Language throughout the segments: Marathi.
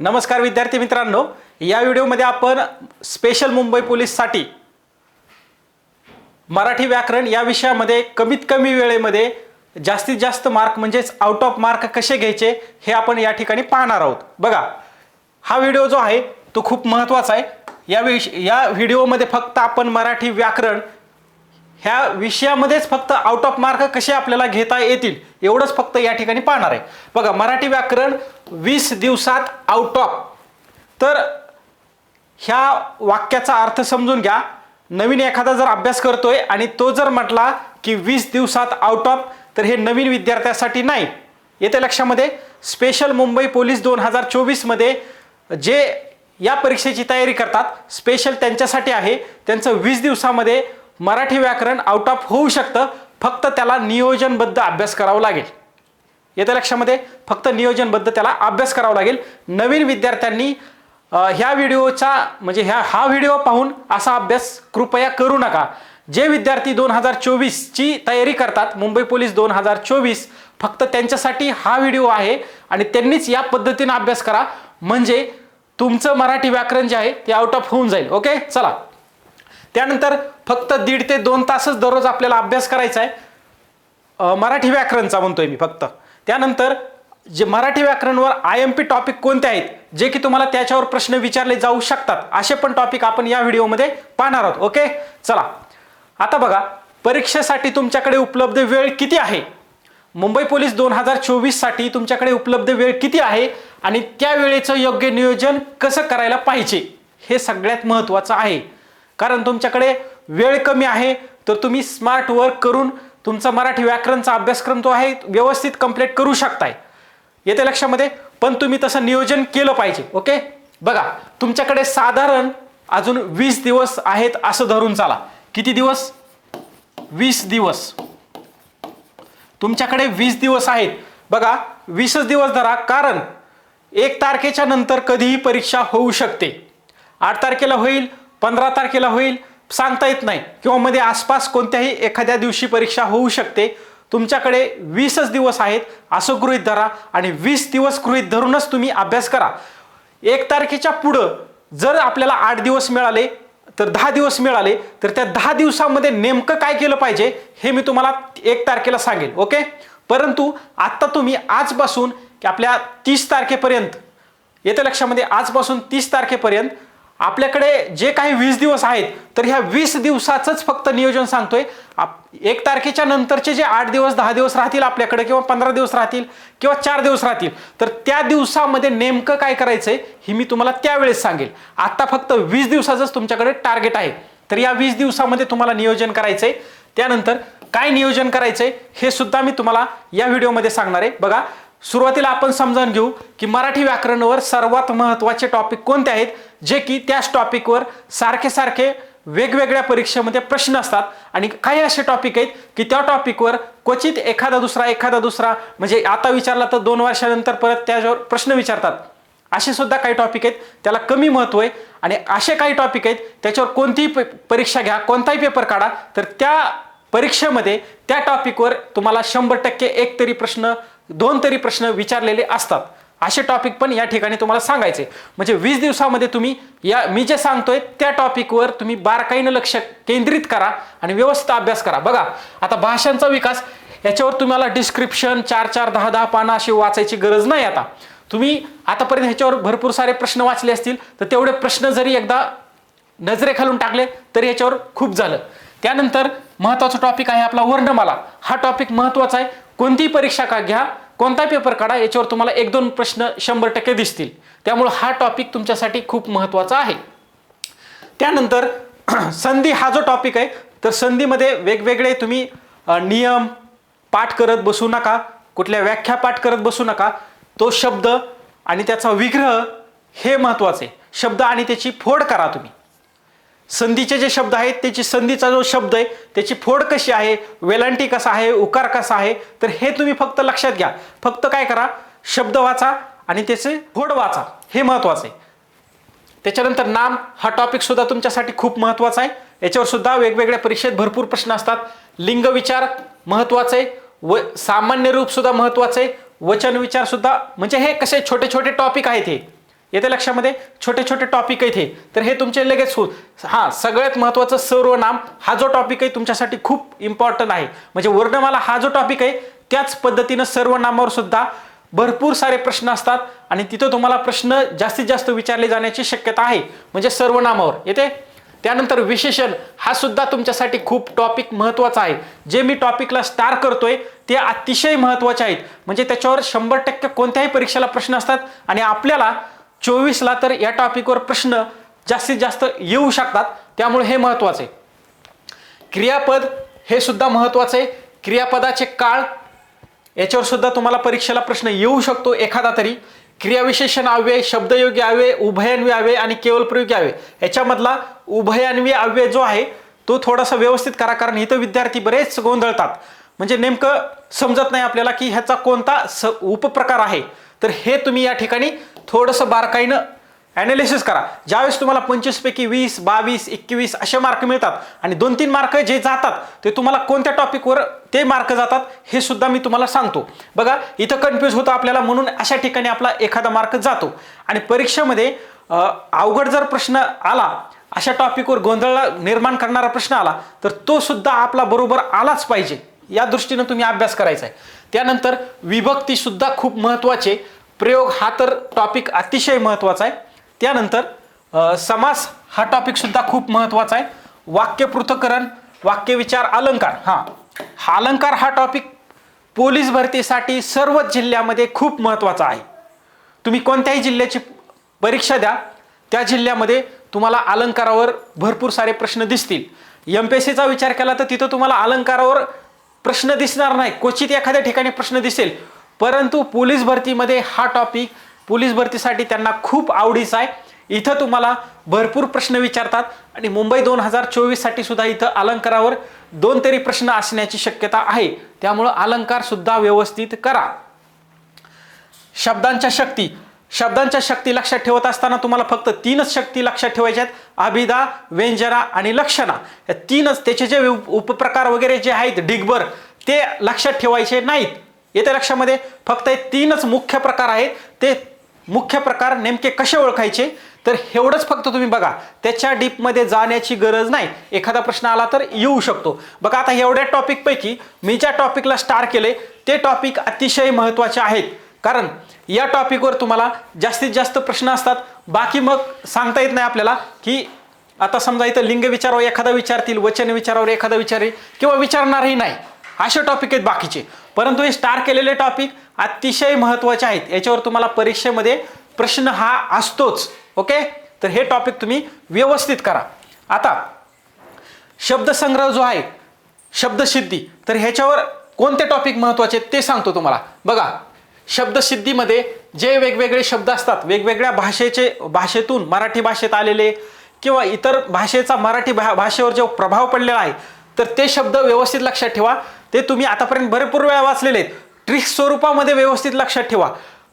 नमस्कार विद्यार्थी मित्रांनो या व्हिडिओमध्ये आपण स्पेशल मुंबई पोलीससाठी मराठी व्याकरण या विषयामध्ये कमीत कमी वेळेमध्ये जास्तीत जास्त मार्क म्हणजेच आउट ऑफ मार्क कसे घ्यायचे हे आपण या ठिकाणी पाहणार आहोत. बघा हा व्हिडिओ जो आहे तो खूप महत्त्वाचा आहे. या विष या व्हिडिओमध्ये फक्त आपण मराठी व्याकरण ह्या विषयामध्येच फक्त आउट ऑफ मार्क कसे आपल्याला घेता येतील एवढंच फक्त या ठिकाणी पाहणार आहे. बघा मराठी व्याकरण वीस दिवसात आउट ऑफ तर ह्या वाक्याचा अर्थ समजून घ्या. नवीन एखादा जर अभ्यास करतोय आणि तो जर म्हटला की वीस दिवसात आउट ऑफ तर हे नवीन विद्यार्थ्यासाठी नाही. येते लक्षामध्ये स्पेशल मुंबई पोलीस दोन हजार चोवीसमध्ये जे या परीक्षेची तयारी करतात स्पेशल त्यांच्यासाठी आहे. त्यांचं वीस दिवसामध्ये मराठी व्याकरण आउट ऑफ होऊ शकतं. फक्त त्याला नियोजनबद्ध अभ्यास करावा लागेल. येत्या लक्षामध्ये? फक्त नियोजनबद्ध त्याला अभ्यास करावा लागेल. नवीन विद्यार्थ्यांनी ह्या व्हिडिओचा म्हणजे ह्या हा व्हिडिओ पाहून असा अभ्यास कृपया करू नका. जे विद्यार्थी दोन हजार चोवीसची तयारी करतात मुंबई पोलीस दोन हजार चोवीस फक्त त्यांच्यासाठी हा व्हिडिओ आहे आणि त्यांनीच या पद्धतीनं अभ्यास करा. म्हणजे तुमचं मराठी व्याकरण जे आहे ते आउट ऑफ होऊन जाईल. ओके? चला. त्यानंतर फक्त दीड ते दोन तासच दररोज आपल्याला अभ्यास करायचा आहे. मराठी व्याकरणचा म्हणतोय मी फक्त. त्यानंतर जे मराठी व्याकरणवर आय एम पी टॉपिक कोणते आहेत जे की तुम्हाला त्याच्यावर प्रश्न विचारले जाऊ शकतात असे पण टॉपिक आपण या व्हिडिओमध्ये पाहणार आहोत. ओके? चला. आता बघा परीक्षेसाठी तुमच्याकडे उपलब्ध वेळ किती आहे? मुंबई पोलीस दोन हजार चोवीससाठी तुमच्याकडे उपलब्ध वेळ किती आहे? आणि त्या वेळेचं योग्य नियोजन कसं करायला पाहिजे? हे सगळ्यात महत्त्वाचं आहे. कारण तुमच्याकडे वेळ कमी आहे तर तुम्ही स्मार्ट वर्क करून तुमचा मराठी व्याकरणचा अभ्यासक्रम जो आहे व्यवस्थित कंप्लीट करू शकताय. येते लक्षामध्ये? पण तुम्ही तसं नियोजन केलं पाहिजे ओके? बघा तुमच्याकडे साधारण अजून वीस दिवस आहेत असं धरून चाला. किती दिवस? वीस दिवस. तुमच्याकडे वीस दिवस आहेत. बघा वीसच दिवस धरा कारण एक तारखेच्या नंतर कधीही परीक्षा होऊ शकते. आठ तारखेला होईल पंधरा तारखेला होईल सांगता येत नाही. किंवा मध्ये आसपास कोणत्याही एखाद्या दिवशी परीक्षा होऊ शकते. तुमच्याकडे वीसच दिवस आहेत असं गृहीत धरा आणि वीस दिवस गृहित धरूनच तुम्ही अभ्यास करा. एक तारखेच्या पुढं जर आपल्याला आठ दिवस मिळाले तर दहा दिवस मिळाले तर त्या दहा दिवसामध्ये नेमकं काय केलं पाहिजे हे मी तुम्हाला एक तारखेला सांगेल ओके? परंतु आत्ता तुम्ही आजपासून की आपल्या तीस तारखेपर्यंत येत्या लक्षामध्ये आजपासून तीस तारखेपर्यंत आपल्याकडे जे काही वीस दिवस आहेत तर ह्या वीस दिवसाचंच फक्त नियोजन सांगतोय. आप एक तारखेच्या नंतरचे जे आठ दिवस दहा दिवस राहतील आपल्याकडे किंवा पंधरा दिवस राहतील किंवा चार दिवस राहतील तर त्या दिवसामध्ये नेमकं काय करायचंय हे मी तुम्हाला त्यावेळेस सांगेल. आता फक्त वीस दिवसाचंच तुमच्याकडे टार्गेट आहे. तर या वीस दिवसामध्ये तुम्हाला नियोजन करायचंय. त्यानंतर काय नियोजन करायचंय हे सुद्धा मी तुम्हाला या व्हिडिओमध्ये सांगणार आहे. बघा सुरुवातीला आपण समजावून घेऊ की मराठी व्याकरणवर सर्वात महत्त्वाचे टॉपिक कोणते आहेत? जे की त्याच टॉपिकवर सारखे सारखे वेगवेगळ्या परीक्षेमध्ये प्रश्न असतात. आणि काही असे टॉपिक आहेत की त्या टॉपिकवर क्वचित एखादा दुसरा एखादा दुसरा म्हणजे आता विचारला तर दोन वर्षानंतर परत त्याच्यावर प्रश्न विचारतात. असे सुद्धा काही टॉपिक आहेत त्याला कमी महत्त्व आहे. आणि असे काही टॉपिक आहेत त्याच्यावर कोणतीही प- परीक्षा घ्या कोणताही पेपर काढा तर त्या परीक्षेमध्ये त्या टॉपिकवर तुम्हाला शंभर टक्के एक तरी प्रश्न दोन तरी प्रश्न विचारलेले असतात. असे टॉपिक पण या ठिकाणी तुम्हाला सांगायचे. म्हणजे वीस दिवसामध्ये तुम्ही या मी जे सांगतोय त्या टॉपिकवर तुम्ही बारकाईनं लक्ष केंद्रित करा आणि व्यवस्थित अभ्यास करा. बघा आता भाषांचा विकास याच्यावर तुम्हाला डिस्क्रिप्शन चार चार दहा दहा पानं अशी वाचायची गरज नाही आता. तुम्ही आतापर्यंत ह्याच्यावर भरपूर सारे प्रश्न वाचले असतील तर तेवढे प्रश्न जरी एकदा नजरेखालून टाकले तरी याच्यावर खूप झालं. त्यानंतर महत्त्वाचा टॉपिक आहे आपला वर्णमाला. हा टॉपिक महत्त्वाचा आहे. कोणतीही परीक्षा का घ्या कोणता पेपर काढा याच्यावर तुम्हाला एक दोन प्रश्न शंभर टक्के दिसतील. त्यामुळे हा टॉपिक तुमच्यासाठी खूप महत्त्वाचा आहे. त्यानंतर संधी हा जो टॉपिक आहे तर संधीमध्ये वेगवेगळे तुम्ही नियम पाठ करत बसू नका कुठल्या व्याख्या पाठ करत बसू नका. तो शब्द आणि त्याचा विग्रह हे महत्त्वाचे. शब्द आणि त्याची फोड करा तुम्ही. संधीचे जे शब्द आहेत त्याची संधीचा जो शब्द आहे त्याची फोड कशी आहे वेलांटी कसा आहे उकार कसा आहे तर हे तुम्ही फक्त लक्षात घ्या. फक्त काय करा शब्द वाचा आणि त्याचे फोड वाचा. हे महत्त्वाचं आहे. त्याच्यानंतर नाम हा टॉपिक सुद्धा तुमच्यासाठी खूप महत्त्वाचा आहे. याच्यावर सुद्धा वेगवेगळ्या परीक्षेत भरपूर प्रश्न असतात. लिंग विचार महत्त्वाचं आहे. व सामान्य रूप सुद्धा महत्त्वाचं आहे. वचन विचार सुद्धा म्हणजे हे कसे छोटे छोटे टॉपिक आहेत हे. येते लक्षामध्ये? छोटे छोटे टॉपिक आहेत हे. तर हे तुमचे लगेच हो हां सगळ्यात महत्त्वाचं सर्वनाम हा जो टॉपिक आहे तुमच्यासाठी खूप इम्पॉर्टंट आहे. म्हणजे वर्णमाला हा जो टॉपिक आहे त्याच पद्धतीनं सर्वनामावर सुद्धा भरपूर सारे प्रश्न असतात आणि तिथं तुम्हाला प्रश्न जास्तीत जास्त विचारले जाण्याची शक्यता आहे. म्हणजे सर्वनामावर. येते? त्यानंतर विशेषण हा सुद्धा तुमच्यासाठी खूप टॉपिक महत्त्वाचा आहे. जे मी टॉपिकला स्टार करतोय ते अतिशय महत्त्वाचे आहेत. म्हणजे त्याच्यावर शंभर टक्के कोणत्याही परीक्षेला प्रश्न असतात आणि आपल्याला चोवीसला तर या टॉपिकवर प्रश्न जास्तीत जास्त येऊ शकतात. त्यामुळे हे महत्त्वाचं. आहे क्रियापद हे सुद्धा महत्त्वाचं. आहे क्रियापदाचे काळ याच्यावर सुद्धा तुम्हाला परीक्षेला प्रश्न येऊ शकतो एखादा तरी. क्रियाविशेषण अव्यय शब्दयोगी अव्यय उभयान्वी अव्यय आणि केवळ प्रयोगी अव्यय. याच्यामधला उभयान्वी अव्यय जो आहे तो थोडासा व्यवस्थित करा कारण इथं विद्यार्थी बरेच गोंधळतात. म्हणजे नेमकं समजत नाही आपल्याला की ह्याचा कोणता स उपप्रकार आहे. तर हे तुम्ही या ठिकाणी थोडंसं बारकाईनं ॲनालिसिस करा. ज्यावेळेस तुम्हाला पंचवीसपैकी वीस बावीस एकवीस असे मार्क मिळतात आणि दोन तीन मार्क जे जातात ते तुम्हाला कोणत्या टॉपिकवर ते मार्क जातात हे सुद्धा मी तुम्हाला सांगतो. बघा इथं कन्फ्यूज होतं आपल्याला म्हणून अशा ठिकाणी आपला एखादा मार्क जातो. आणि परीक्षेमध्ये अवघड जर प्रश्न आला अशा टॉपिकवर गोंधळ निर्माण करणारा प्रश्न आला तर तो सुद्धा आपला बरोबर आलाच पाहिजे. या दृष्टीनं तुम्ही अभ्यास करायचा आहे त्यानंतर विभक्तीसुद्धा खूप महत्त्वाचे प्रयोग हा तर टॉपिक अतिशय महत्त्वाचा आहे. त्यानंतर समास हा टॉपिकसुद्धा खूप महत्त्वाचा आहे. वाक्य पृथक्करण वाक्य विचार अलंकार. हां. हा अलंकार हा टॉपिक पोलीस भरतीसाठी सर्वच जिल्ह्यामध्ये खूप महत्त्वाचा आहे. तुम्ही कोणत्याही जिल्ह्याची परीक्षा द्या. त्या जिल्ह्यामध्ये तुम्हाला अलंकारावर भरपूर सारे प्रश्न दिसतील. एम पी एस सीचा विचार केला तर तिथं तुम्हाला अलंकारावर प्रश्न दिसणार नाही. क्वचित एखाद्या ठिकाणी प्रश्न दिसेल. परंतु पोलीस भरतीमध्ये हा टॉपिक पोलीस भरतीसाठी त्यांना खूप आवडीचा आहे. इथं तुम्हाला भरपूर प्रश्न विचारतात आणि मुंबई दोन हजार चोवीससाठी सुद्धा इथं अलंकारावर दोन तरी प्रश्न असण्याची शक्यता आहे. त्यामुळं अलंकार सुद्धा व्यवस्थित करा. शब्दांच्या शक्ती. शब्दांच्या शक्ती लक्षात ठेवत असताना तुम्हाला फक्त तीनच शक्ती लक्षात ठेवायच्या आहेत. अभिदा व्यंजना आणि लक्षणा. या तीनच त्याचे जे उपप्रकार वगैरे जे आहेत डिगबर ते लक्षात ठेवायचे नाहीत. येत्या लक्षामध्ये फक्त हे तीनच मुख्य प्रकार आहेत. ते मुख्य प्रकार नेमके कसे ओळखायचे? तर एवढंच फक्त तुम्ही बघा. त्याच्या डीपमध्ये जाण्याची गरज नाही. एखादा प्रश्न आला तर येऊ शकतो. बघा आता एवढ्या टॉपिकपैकी मी ज्या टॉपिकला स्टार केले ते टॉपिक अतिशय महत्त्वाचे आहेत. कारण या टॉपिकवर तुम्हाला जास्तीत जास्त प्रश्न असतात. बाकी मग सांगता येत नाही आपल्याला की आता समजा इथं लिंग विचारावर एखादा विचारतील वचन विचारावर एखादा विचारेल किंवा विचारणारही नाही. असे टॉपिक आहेत बाकीचे. परंतु हे स्टार केलेले टॉपिक अतिशय महत्त्वाचे आहेत. याच्यावर तुम्हाला परीक्षेमध्ये प्रश्न हा असतोच. ओके? तर हे टॉपिक तुम्ही व्यवस्थित करा. आता शब्दसंग्रह जो आहे शब्दसिद्धी तर ह्याच्यावर कोणते टॉपिक महत्त्वाचे आहेत ते सांगतो तुम्हाला. बघा शब्दसिद्धीमध्ये जे वेगवेगळे शब्द असतात वेगवेगळ्या भाषेचे भाषेतून मराठी भाषेत आलेले किंवा इतर भाषेचा मराठी भा भाषेवर जो प्रभाव पडलेला आहे तर ते शब्द व्यवस्थित लक्षात ठेवा. ते तुम्ही आतापर्यंत भरपूर वेळा वाचलेले आहेत. ट्रिक्स स्वरूपामध्ये व्यवस्थित लक्षात ठेवा.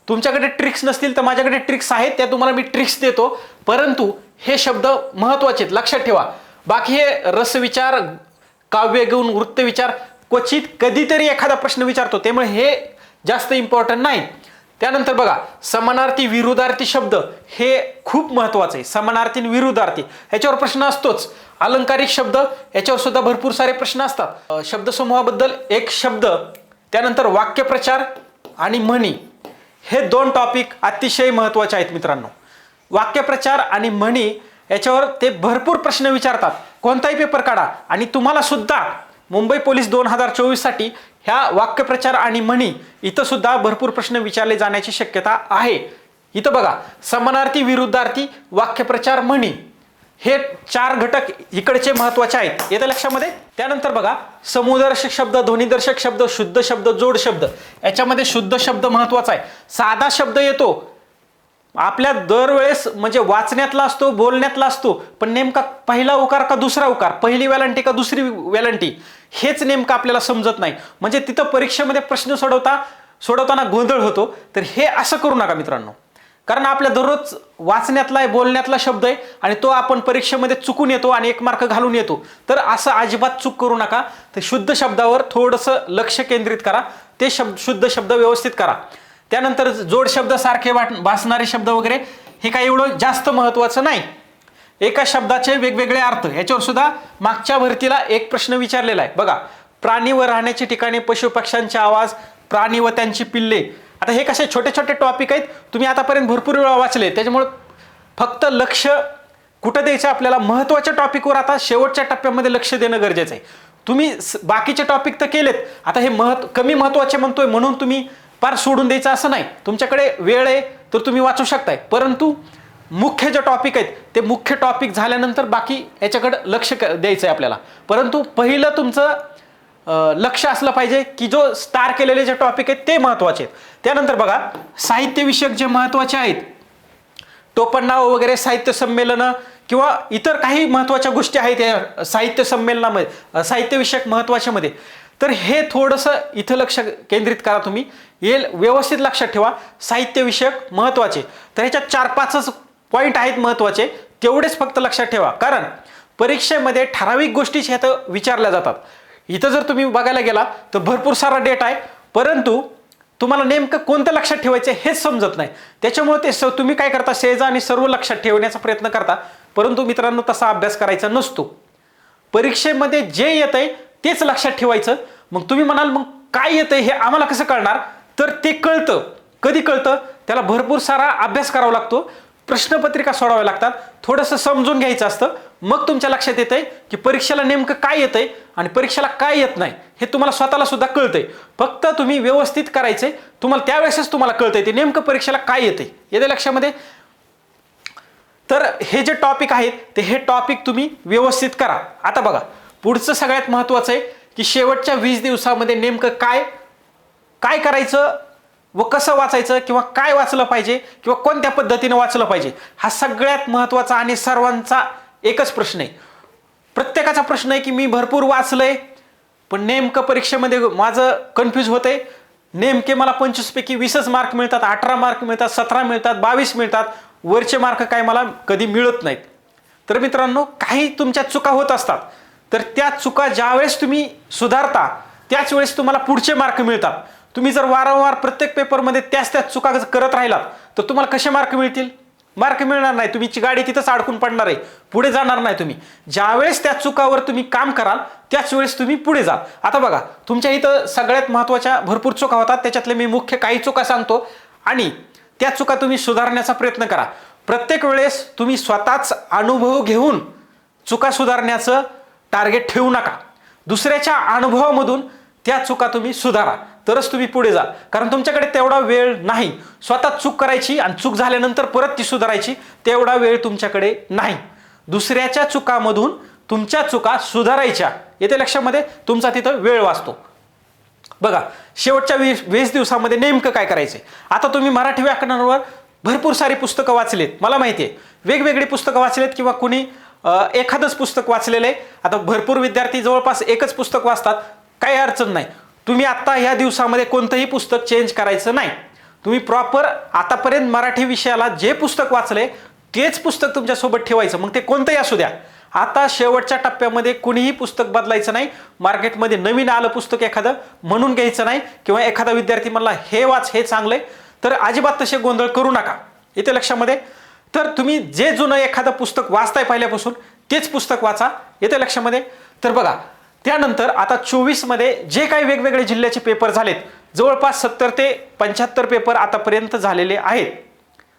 तुमच्याकडे ट्रिक्स नसतील तर माझ्याकडे ट्रिक्स आहेत त्या तुम्हाला मी ट्रिक्स देतो. परंतु हे शब्द महत्त्वाचे आहेत लक्षात ठेवा. बाकी हे रसविचार काव्य घेऊन वृत्तविचार क्वचित कधीतरी एखादा प्रश्न विचारतो. त्यामुळे हे जास्त इम्पॉर्टंट नाही. त्यानंतर बघा समानार्थी विरुद्धार्थी शब्द हे खूप महत्वाचं आहे. समानार्थी विरुद्धार्थी. ह्याच्यावर प्रश्न असतोच. अलंकारिक शब्द याच्यावर सुद्धा भरपूर सारे प्रश्न असतात. शब्दसमूहाबद्दल एक शब्द त्यानंतर वाक्यप्रचार आणि म्हणी. हे दोन टॉपिक अतिशय महत्त्वाचे आहेत मित्रांनो. वाक्यप्रचार आणि म्हणी याच्यावर ते भरपूर प्रश्न विचारतात. कोणताही पेपर काढा. आणि तुम्हाला सुद्धा मुंबई पोलीस दोन हजार चोवीससाठी ह्या वाक्यप्रचार आणि म्हणी इथं सुद्धा भरपूर प्रश्न विचारले जाण्याची शक्यता आहे. इथं बघा समानार्थी विरुद्धार्थी वाक्यप्रचार म्हणी हे चार घटक इकडचे महत्त्वाचे आहेत. येत्या लक्षामध्ये? त्यानंतर बघा समूहदर्शक शब्द ध्वनिदर्शक शब्द शुद्ध शब्द जोड शब्द याच्यामध्ये शुद्ध शब्द महत्त्वाचा आहे. साधा शब्द येतो आपल्या दरवेळेस म्हणजे वाचण्यातला असतो बोलण्यातला असतो पण नेमका पहिला उकार का दुसरा उकार? पहिली वेलांटी का दुसरी वेलांटी हेच नेमकं आपल्याला समजत नाही. म्हणजे तिथं परीक्षेमध्ये प्रश्न सोडवता सोडवताना गोंधळ होतो. तर हे असं करू नका मित्रांनो. कारण आपल्या दररोज वाचण्यातला आहे बोलण्यातला शब्द आहे आणि तो आपण परीक्षेमध्ये चुकून येतो आणि एक मार्क घालून येतो. तर असं अजिबात चूक करू नका. तर शुद्ध शब्दावर थोडंसं लक्ष केंद्रित करा. ते शब्द शुद्ध शब्द व्यवस्थित करा. त्यानंतर जोड शब्द सारखे वाट भासणारे शब्द वगैरे हे काही एवढं जास्त महत्त्वाचं नाही. एका शब्दाचे वेगवेगळे अर्थ याच्यावर सुद्धा मागच्या भरतीला एक प्रश्न विचारलेला आहे. बघा प्राणी व राहण्याची ठिकाणे पशुपक्ष्यांचे आवाज प्राणी व त्यांची पिल्ले. आता हे कसे छोटे छोटे टॉपिक आहेत तुम्ही आतापर्यंत भरपूर वेळा वाचले. त्याच्यामुळं फक्त लक्ष कुठं द्यायचं आपल्याला? महत्त्वाच्या टॉपिकवर आता शेवटच्या टप्प्यामध्ये लक्ष देणं गरजेचं आहे. तुम्ही स- बाकीचे टॉपिक तर केलेत. आता हे महत्त्व कमी महत्त्वाचे म्हणतोय म्हणून तुम्ही पार सोडून द्यायचं असं नाही. तुमच्याकडे वेळ आहे तर तुम्ही वाचू शकताय. परंतु मुख्य जे टॉपिक आहेत ते मुख्य टॉपिक झाल्यानंतर बाकी याच्याकडे लक्ष क- द्यायचं आहे आपल्याला. परंतु पहिलं तुमचं लक्ष असलं पाहिजे की जो स्टार केलेले जे टॉपिक आहेत ते महत्त्वाचे आहेत. त्यानंतर बघा साहित्यविषयक जे महत्त्वाचे आहेत टोपणनाव वगैरे साहित्य संमेलनं किंवा इतर काही महत्त्वाच्या गोष्टी आहेत या साहित्य संमेलनामध्ये साहित्यविषयक महत्त्वाच्यामध्ये तर हे थोडंसं इथं लक्ष केंद्रित करा तुम्ही. हे व्यवस्थित लक्षात ठेवा. साहित्यविषयक महत्त्वाचे तर ह्याच्यात चार पाचच पॉईंट आहेत महत्त्वाचे तेवढेच फक्त लक्षात ठेवा. कारण परीक्षेमध्ये ठराविक गोष्टीच ह्यात विचारल्या जातात. इथं जर तुम्ही बघायला गेला तर भरपूर सारा डेटा आहे. परंतु तुम्हाला नेमकं कोणतं लक्षात ठेवायचं आहे हेच समजत नाही. त्याच्यामुळे ते स तुम्ही काय करता सहज आणि सर्व लक्षात ठेवण्याचा प्रयत्न करता. परंतु मित्रांनो तसा अभ्यास करायचा नसतो. परीक्षेमध्ये जे येत आहे तेच लक्षात ठेवायचं. मग तुम्ही म्हणाल मग काय येतंय हे आम्हाला कसं कळणार? तर ते कळतं. कधी कळतं? त्याला भरपूर सारा अभ्यास करावा लागतो. प्रश्नपत्रिका सोडाव्या लागतात. थोडंसं समजून घ्यायचं असतं. मग तुमच्या लक्षात येतंय की परीक्षेला नेमकं काय येतंय आणि परीक्षेला काय येत नाही हे तुम्हाला स्वतःला सुद्धा कळतंय. फक्त तुम्ही व्यवस्थित करायचंय. तुम्हाला त्यावेळेसच तुम्हाला कळतंय ते नेमकं परीक्षेला काय येतंय. येते लक्षामध्ये? तर हे जे टॉपिक आहेत ते हे टॉपिक तुम्ही व्यवस्थित करा. आता बघा. पुढचं सगळ्यात महत्त्वाचं आहे की शेवटच्या वीस दिवसामध्ये नेमकं काय काय करायचं व कसं वाचायचं किंवा काय वाचलं पाहिजे किंवा कोणत्या पद्धतीने वाचलं पाहिजे हा सगळ्यात महत्त्वाचा आणि सर्वांचा एकच प्रश्न आहे. प्रत्येकाचा प्रश्न आहे की मी भरपूर वाचलंय पण नेमकं परीक्षेमध्ये माझं कन्फ्यूज होतंय. नेमके मला पंचवीसपैकी वीसच मार्क मिळतात अठरा मार्क मिळतात सतरा मिळतात बावीस मिळतात. वरचे मार्क काय मला कधी मिळत नाहीत. तर मित्रांनो काही तुमच्या चुका होत असतात. तर त्या चुका ज्यावेळेस तुम्ही सुधारता त्याच वेळेस तुम्हाला पुढचे मार्क मिळतात. तुम्ही जर वारंवार प्रत्येक पेपरमध्ये त्याच त्याच चुका जर करत राहिलात तर तुम्हाला कसे मार्क मिळतील? मार्क मिळणार नाही. तुमची गाडी तिथंच अडकून पडणार आहे. पुढे जाणार नाही तुम्ही. ज्यावेळेस त्या चुकावर तुम्ही काम कराल त्याच वेळेस तुम्ही पुढे जा आता बघा तुमच्या इथं सगळ्यात महत्त्वाच्या भरपूर चुका होतात. त्याच्यातले मी मुख्य काही चुका सांगतो. आणि त्या चुका तुम्ही सुधारण्याचा प्रयत्न करा. प्रत्येक वेळेस तुम्ही स्वतःच अनुभव घेऊन चुका सुधारण्याचं टार्गेट ठेवू नका. दुसऱ्याच्या अनुभवामधून त्या चुका तुम्ही सुधारा. तरच तुम्ही पुढे जा. कारण तुमच्याकडे तेवढा वेळ नाही. स्वतः चूक करायची आणि चूक झाल्यानंतर परत ती सुधारायची तेवढा वेळ तुमच्याकडे नाही. दुसऱ्याच्या चुकामधून तुमच्या चुका सुधारायच्या. येते लक्षामध्ये? तुमचा तिथं वेळ वाचतो. बघा शेवटच्या वीस वीस दिवसामध्ये नेमकं काय करायचंय? आता तुम्ही मराठी व्याकरणावर भरपूर सारी पुस्तकं वाचलेत. मला माहिती आहे वेगवेगळी पुस्तकं वाचलेत किंवा कुणी एखादंच पुस्तक वाचलेलं आहे. आता भरपूर विद्यार्थी जवळपास एकच पुस्तक वाचतात. काही अडचण नाही. तुम्ही आत्ता ह्या दिवसामध्ये कोणतंही पुस्तक चेंज करायचं नाही. तुम्ही प्रॉपर आतापर्यंत मराठी विषयाला जे पुस्तक वाचले तेच पुस्तक तुमच्यासोबत ठेवायचं. मग ते कोणतंही असू द्या. आता शेवटच्या टप्प्यामध्ये कुणीही पुस्तक बदलायचं नाही. मार्केटमध्ये नवीन आलं पुस्तक एखादं म्हणून घ्यायचं नाही. किंवा एखादा विद्यार्थी म्हणला हे वाच हे चांगलं आहे तर अजिबात तसे गोंधळ करू नका. इथे लक्षामध्ये. तर तुम्ही जे जुनं एखादं पुस्तक वाचताय पहिल्यापासून तेच पुस्तक वाचा. येते लक्षामध्ये? तर बघा त्यानंतर आता चोवीसमध्ये जे काही वेगवेगळे जिल्ह्याचे पेपर झालेत जवळपास सत्तर ते पंच्याहत्तर पेपर आतापर्यंत झालेले आहेत.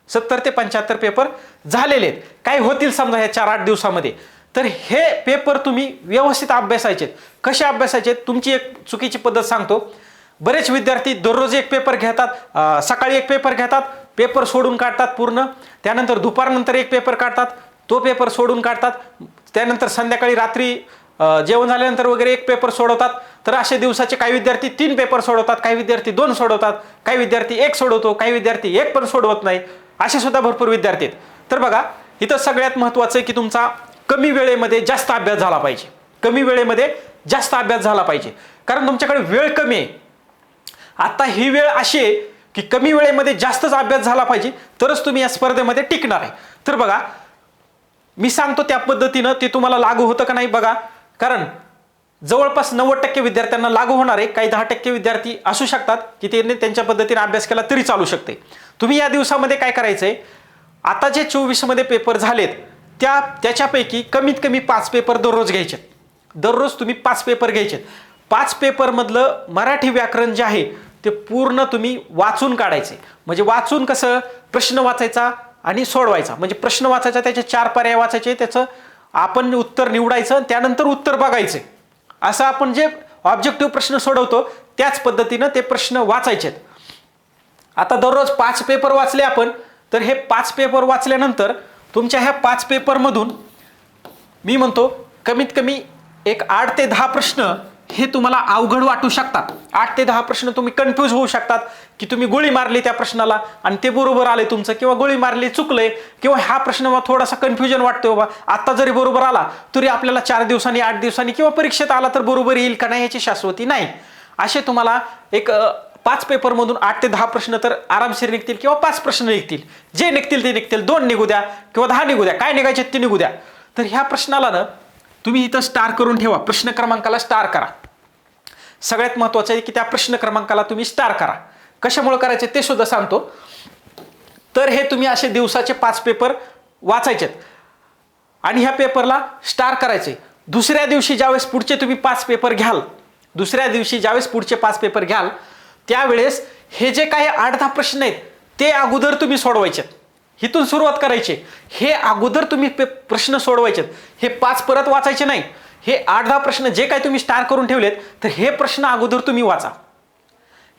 सत्तर ते पंच्याहत्तर पेपर झालेले आहेत. काय होतील समजा ह्या चार आठ दिवसामध्ये. तर हे पेपर तुम्ही व्यवस्थित अभ्यासायचे कसे अभ्यासायचे तुमची एक चुकीची पद्धत सांगतो. बरेच विद्यार्थी दररोज एक पेपर घेतात सकाळी एक पेपर घेतात पेपर सोडून काढतात पूर्ण. त्यानंतर दुपारनंतर एक पेपर काढतात. तो पेपर सोडून काढतात. त्यानंतर संध्याकाळी रात्री जेवण झाल्यानंतर वगैरे एक पेपर सोडवतात. तर असे दिवसाचे काही विद्यार्थी तीन पेपर सोडवतात काही विद्यार्थी दोन सोडवतात काही विद्यार्थी एक सोडवतो काही विद्यार्थी एक पण सोडवत नाही. असे सुद्धा भरपूर विद्यार्थी आहेत. तर बघा इथं सगळ्यात महत्त्वाचं आहे की तुमचा कमी वेळेमध्ये जास्त अभ्यास झाला पाहिजे. कमी वेळेमध्ये जास्त अभ्यास झाला पाहिजे. कारण तुमच्याकडे वेळ कमी आहे. आता ही वेळ अशी आहे की कमी वेळेमध्ये जास्तच अभ्यास झाला पाहिजे तरच तुम्ही या स्पर्धेमध्ये टिकणार आहे. तर बघा मी सांगतो त्या पद्धतीनं ते तुम्हाला लागू होतं का नाही बघा. कारण जवळपास नव्वद टक्के विद्यार्थ्यांना लागू होणार आहे. काही दहा टक्के विद्यार्थी असू शकतात की त्यांनी त्यांच्या पद्धतीने अभ्यास केला तरी चालू शकते. तुम्ही या दिवसामध्ये काय करायचंय? आता जे चोवीसमध्ये पेपर झालेत त्या त्याच्यापैकी कमीत कमी पाच पेपर दररोज घ्यायचे दररोज तुम्ही पाच पेपर घ्यायचे पाच पेपरमधलं मराठी व्याकरण जे आहे ते पूर्ण तुम्ही वाचून काढायचे. म्हणजे वाचून कसं? प्रश्न वाचायचा आणि सोडवायचा. म्हणजे प्रश्न वाचायचा त्याचे चार पर्याय वाचायचे त्याचं आपण उत्तर निवडायचं त्यानंतर उत्तर बघायचे. असं आपण जे ऑब्जेक्टिव्ह प्रश्न सोडवतो त्याच पद्धतीनं ते प्रश्न वाचायचेत. आता दररोज पाच पेपर वाचले आपण तर हे पाच पेपर वाचल्यानंतर तुमच्या ह्या पाच पेपरमधून मी म्हणतो कमीत कमी एक आठ ते दहा प्रश्न हे तुम्हाला अवघड वाटू शकतात. आठ ते दहा प्रश्न तुम्ही कन्फ्यूज होऊ शकतात की तुम्ही गोळी मारली त्या प्रश्नाला आणि ते बरोबर आले तुमचं किंवा गोळी मारली चुकलंय किंवा हा प्रश्न मला थोडासा कन्फ्युजन वाटतोय बाबा आत्ता जरी बरोबर आला तरी आपल्याला चार दिवसांनी आठ दिवसांनी किंवा परीक्षेत आला तर बरोबर येईल का नाही याची शाश्वती नाही. असे तुम्हाला एक पाच पेपरमधून आठ ते दहा प्रश्न तर आरामशीर निघतील किंवा पाच प्रश्न निघतील. जे निघतील ते निघतील. दोन निघू द्या किंवा दहा निघू द्या. काय निघायचे ते निघू द्या. तर ह्या प्रश्नाला ना तुम्ही इथं स्टार करून ठेवा. प्रश्न क्रमांकाला स्टार करा. सगळ्यात महत्त्वाचं आहे की त्या प्रश्न क्रमांकाला तुम्ही स्टार करा. कशामुळे करायचे ते सुद्धा सांगतो. तर हे तुम्ही असे दिवसाचे पाच पेपर वाचायचेत. आणि ह्या पेपरला स्टार करायचे. दुसऱ्या दिवशी ज्यावेळेस पुढचे तुम्ही पाच पेपर घ्याल दुसऱ्या दिवशी ज्यावेळेस पुढचे पाच पेपर घ्याल त्यावेळेस हे जे काही आठ दहा प्रश्न आहेत ते अगोदर तुम्ही सोडवायचे इथून सुरुवात करायची. हे अगोदर तुम्ही पे प्रश्न सोडवायचेत. हे पाच परत वाचायचे नाही. हे आठ दहा प्रश्न जे काय तुम्ही स्टार करून ठेवलेत तर हे प्रश्न अगोदर तुम्ही वाचा.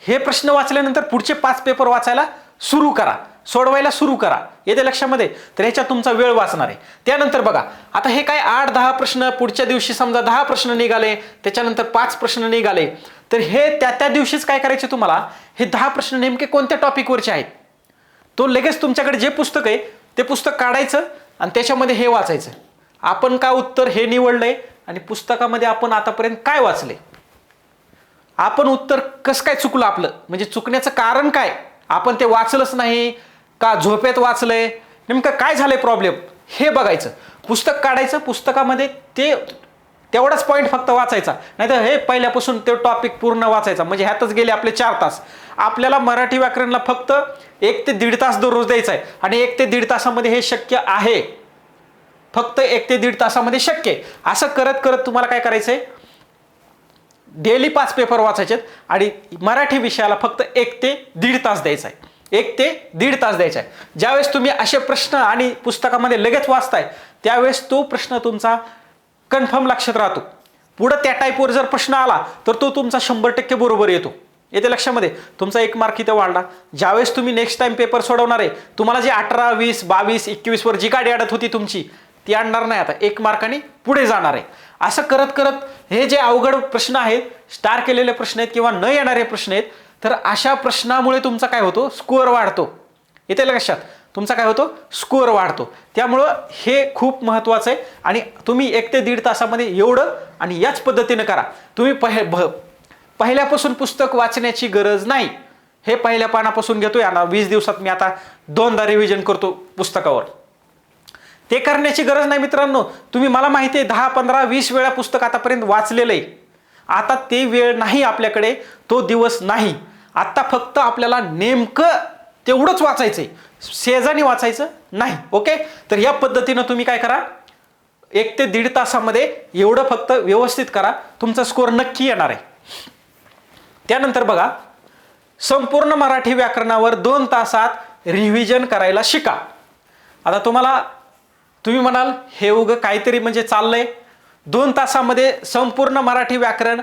हे प्रश्न वाचल्यानंतर पुढचे पाच पेपर वाचायला सुरू करा. सोडवायला सुरू करा. येते लक्षामध्ये? तर ह्याच्यात तुमचा वेळ वाचणार आहे. त्यानंतर बघा आता हे काय आठ दहा प्रश्न पुढच्या दिवशी समजा दहा प्रश्न निघाले त्याच्यानंतर पाच प्रश्न निघाले तर हे त्या त्या दिवशीच काय करायचे तुम्हाला? हे दहा प्रश्न नेमके कोणत्या टॉपिकवरचे आहेत? तो लगेच तुमच्याकडे जे पुस्तक आहे ते पुस्तक काढायचं आणि त्याच्यामध्ये हे वाचायचं. आपण का उत्तर हे निवडलंय? आणि पुस्तकामध्ये आपण आतापर्यंत काय वाचले? आपण उत्तर कसं काय चुकलं आपलं? म्हणजे चुकण्याचं कारण काय? आपण ते वाचलंच नाही का झोपेत वाचलंय? नेमकं काय झालंय प्रॉब्लेम हे बघायचं. पुस्तक काढायचं पुस्तकामध्ये ते तेवढाच पॉईंट फक्त वाचायचा. नाही तर हे पहिल्यापासून ते टॉपिक पूर्ण वाचायचा. म्हणजे ह्यातच गेले आपले चार तास. आपल्याला मराठी व्याकरणला फक्त एक ते दीड तास दररोज द्यायचा आहे. आणि एक ते दीड तासामध्ये हे शक्य आहे. फक्त एक ते दीड तासामध्ये शक्य आहे. असं करत करत तुम्हाला काय करायचं आहे डेली पाच पेपर वाचायचेत आणि मराठी विषयाला फक्त एक ते दीड तास द्यायचा आहे एक ते दीड तास द्यायचा आहे ज्यावेळेस तुम्ही असे प्रश्न आणि पुस्तकामध्ये लगेच वाचताय त्यावेळेस तो प्रश्न तुमचा कन्फर्म लक्षात राहतो. पुढं त्या टाईपवर जर प्रश्न आला तर तो तुमचा शंभर टक्के बरोबर येतो. येते लक्षामध्ये? तुमचा एक मार्क इथं वाढला. ज्यावेळेस तुम्ही नेक्स्ट टाइम पेपर सोडवणार आहे तुम्हाला जे अठरा वीस बावीस एकवीसवर जी गाडी अडत होती तुमची ती आणणार नाही आता. एक मार्काने पुढे जाणार आहे. असं करत करत हे जे अवघड प्रश्न आहेत स्टार केलेले प्रश्न आहेत किंवा न येणारे प्रश्न आहेत तर अशा प्रश्नामुळे तुमचा काय होतो? स्कोअर वाढतो. येते लक्षात? तुमचा काय होतो? स्कोअर वाढतो. त्यामुळं हे खूप महत्त्वाचं आहे आणि तुम्ही एक ते दीड तासामध्ये एवढं आणि याच पद्धतीनं करा. तुम्ही पहि भ पहिल्यापासून पुस्तक वाचण्याची गरज नाही. हे पहिल्या पानापासून घेतोय. आणि वीस दिवसात मी आता दोनदा रिव्हिजन करतो पुस्तकावर. ते करण्याची गरज नाही मित्रांनो. तुम्ही मला माहिती आहे दहा पंधरा वीस वेळा पुस्तक आतापर्यंत वाचलेलं आहे. आता ते वेळ नाही आपल्याकडे तो दिवस नाही. आत्ता फक्त आपल्याला नेमकं तेवढंच वाचायचं आहे शेजानी वाचायचं नाही ओके? तर या पद्धतीनं तुम्ही काय करा? एक ते दीड तासामध्ये एवढं फक्त व्यवस्थित करा. तुमचा स्कोअर नक्की येणार आहे. त्यानंतर बघा संपूर्ण मराठी व्याकरणावर दोन तासात रिव्हिजन करायला शिका. आता तुम्हाला तुम्ही म्हणाल हे उगं काहीतरी म्हणजे चाललंय. दोन तासामध्ये संपूर्ण मराठी व्याकरण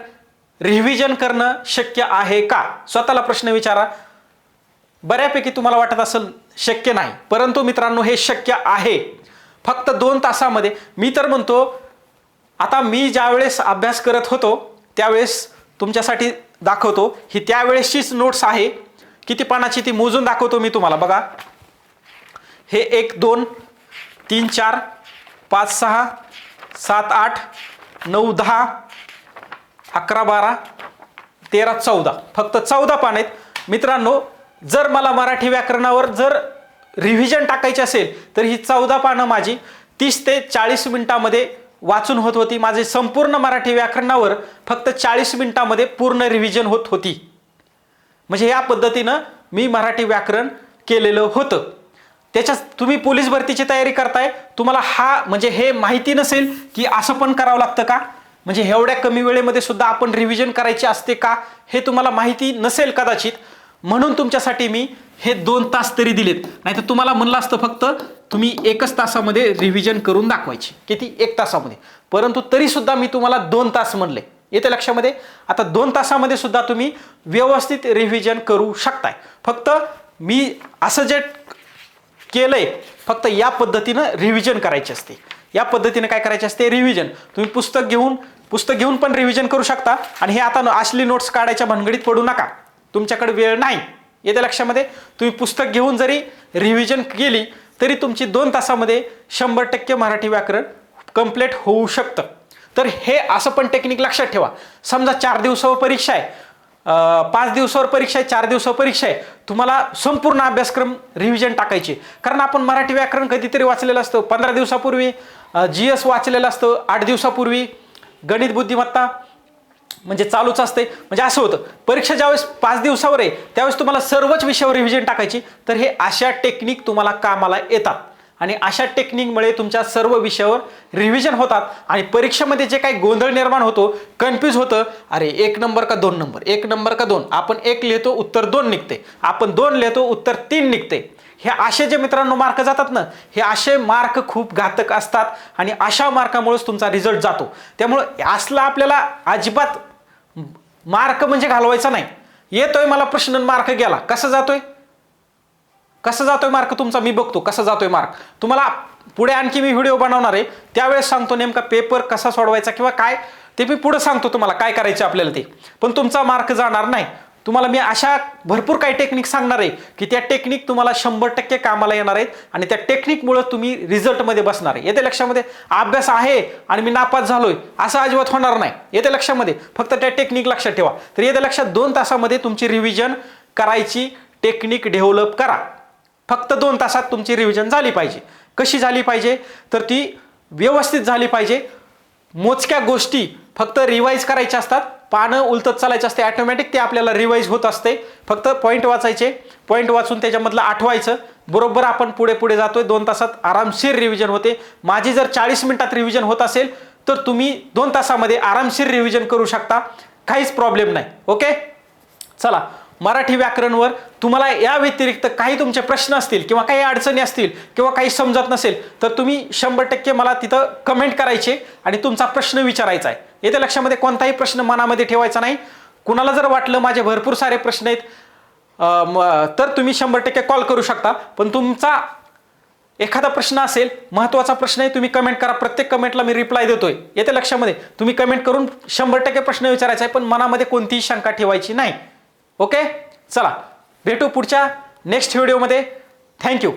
रिव्हिजन करणं शक्य आहे का? स्वतःला प्रश्न विचारा. बऱ्यापैकी तुम्हाला वाटत असेल शक्य नाही. परंतु मित्रांनो हे शक्य आहे. फक्त दोन तासामध्ये. मी तर म्हणतो आता मी ज्यावेळेस अभ्यास करत होतो त्यावेळेस तुमच्यासाठी दाखवतो. ही त्यावेळेसचीच नोट्स आहे. किती पानाची ती मोजून दाखवतो मी तुम्हाला. बघा. हे एक दोन तीन चार पाच सहा सात आठ नऊ दहा अकरा बारा तेरा चौदा. फक्त चौदा पान आहेत. मित्रांनो जर मला मराठी व्याकरणावर जर रिव्हिजन टाकायची असेल तर ही चौदा पानं माझी तीस ते चाळीस मिनिटामध्ये वाचून होत होती. माझे संपूर्ण मराठी व्याकरणावर फक्त चाळीस मिनिटामध्ये पूर्ण रिव्हिजन होत होती. म्हणजे या पद्धतीनं मी मराठी व्याकरण केलेलं होतं. त्याच्यात तुम्ही पोलीस भरतीची तयारी करताय तुम्हाला हा म्हणजे हे माहिती नसेल की असं पण करावं लागतं का? म्हणजे एवढ्या कमी वेळेमध्ये सुद्धा आपण रिव्हिजन करायची असते का? हे तुम्हाला माहिती नसेल कदाचित. म्हणून तुमच्यासाठी मी हे दोन तास तरी दिलेत. नाही तर तुम्हाला म्हणलं असतं फक्त तुम्ही एकच तासामध्ये रिव्हिजन करून दाखवायची. किती? एक तासामध्ये. परंतु तरीसुद्धा मी तुम्हाला दोन तास म्हणले. येते लक्षामध्ये? आता दोन तासामध्ये सुद्धा तुम्ही व्यवस्थित रिव्हिजन करू शकताय. फक्त मी असं जे केलंय फक्त या पद्धतीनं रिव्हिजन करायची असते. या पद्धतीनं काय करायचे असते? रिव्हिजन तुम्ही पुस्तक घेऊन पुस्तक घेऊन पण रिव्हिजन करू शकता. आणि हे आता असली नोट्स काढायच्या भानगडीत पडू नका. तुमच्याकडे वेळ नाही. येत्या लक्षामध्ये? तुम्ही पुस्तक घेऊन जरी रिव्हिजन केली तरी तुमची दोन तासामध्ये शंभर टक्के मराठी व्याकरण कंप्लीट होऊ शकतं. तर हे असं पण टेक्निक लक्षात ठेवा. समजा चार दिवसावर परीक्षा आहे. पाच दिवसावर परीक्षा आहे चार दिवसावर परीक्षा आहे. तुम्हाला संपूर्ण अभ्यासक्रम रिव्हिजन टाकायचे. कारण आपण मराठी व्याकरण कधीतरी वाचलेलं असतं. पंधरा दिवसापूर्वी जी एस वाचलेलं असतं. आठ दिवसापूर्वी गणित बुद्धिमत्ता म्हणजे चालूच असते. म्हणजे असं होतं. परीक्षा ज्यावेळेस पाच दिवसावर आहे त्यावेळेस तुम्हाला सर्वच विषयावर रिव्हिजन टाकायची. तर हे अशा टेक्निक तुम्हाला कामाला येतात. आणि अशा टेक्निकमुळे तुमच्या सर्व विषयावर रिव्हिजन होतात. आणि परीक्षेमध्ये जे काही गोंधळ निर्माण होतो कन्फ्यूज होतं अरे एक नंबर का दोन नंबर एक नंबर का दोन? आपण एक लिहितो उत्तर दोन निघते. आपण दोन लिहितो उत्तर तीन निघते. हे असे जे मित्रांनो मार्क जातात ना हे असे मार्क खूप घातक असतात आणि अशा मार्कामुळेच तुमचा रिझल्ट जातो. त्यामुळं असला आपल्याला अजिबात मार्क म्हणजे घालवायचा नाही. येतोय मला प्रश्न मार्क गेला. कसा जातोय? कसं जातोय मार्क तुमचा? मी बघतो. कसा जातोय मार्क? तुम्हाला पुढे आणखी मी व्हिडिओ बनवणार आहे. त्यावेळेस सांगतो नेमका पेपर कसा सोडवायचा किंवा काय ते मी पुढे सांगतो तुम्हाला काय करायचं आपल्याला ते. पण तुमचा मार्क जाणार नाही. तुम्हाला मी अशा भरपूर काही टेक्निक सांगणार आहे की त्या टेक्निक तुम्हाला शंभर टक्के कामाला येणार आहेत आणि त्या टेक्निकमुळं तुम्ही रिझल्टमध्ये बसणार आहे. येते लक्षामध्ये? अभ्यास आहे आणि मी नापास झालोय. असं अजिबात होणार नाही. येते लक्षामध्ये? फक्त त्या टेक्निक लक्षात ठेवा. तर येते लक्षात दोन तासामध्ये तुमची रिव्हिजन करायची टेक्निक डेव्हलप करा. फक्त दोन तासात तुमची रिव्हिजन झाली पाहिजे. कशी झाली पाहिजे? तर ती व्यवस्थित झाली पाहिजे. मोजक्या गोष्टी फक्त रिवाईज करायच्या असतात. पानं उलतत चालायचं असते. ॲटोमॅटिक ते आपल्याला रिवाईज होत असते. फक्त पॉईंट वाचायचे. पॉईंट वाचून त्याच्यामधलं आठवायचं. बरोबर आपण पुढे पुढे जातोय. दोन तासात आरामशीर रिव्हिजन होते. माझी जर चाळीस मिनिटात रिव्हिजन होत असेल तर तुम्ही दोन तासामध्ये आरामशीर रिव्हिजन करू शकता. काहीच प्रॉब्लेम नाही. ओके चला. मराठी व्याकरणवर तुम्हाला या व्यतिरिक्त काही तुमचे प्रश्न असतील किंवा काही अडचणी असतील किंवा काही समजत नसेल तर तुम्ही शंभर टक्के मला तिथं कमेंट करायचे आणि तुमचा प्रश्न विचारायचा आहे. येत्या लक्षामध्ये कोणताही प्रश्न मनामध्ये ठेवायचा नाही. कुणाला जर वाटलं माझे भरपूर सारे प्रश्न आहेत तर तुम्ही शंभर टक्के कॉल करू शकता. पण तुमचा एखादा प्रश्न असेल महत्त्वाचा प्रश्न आहे तुम्ही कमेंट करा. प्रत्येक कमेंटला मी रिप्लाय देतोय. येते लक्षामध्ये तुम्ही कमेंट करून शंभर टक्के प्रश्न विचारायचा आहे पण मनामध्ये कोणतीही शंका ठेवायची नाही. ओके? चला भेटू पुढच्या नेक्स्ट व्हिडिओमध्ये थँक्यू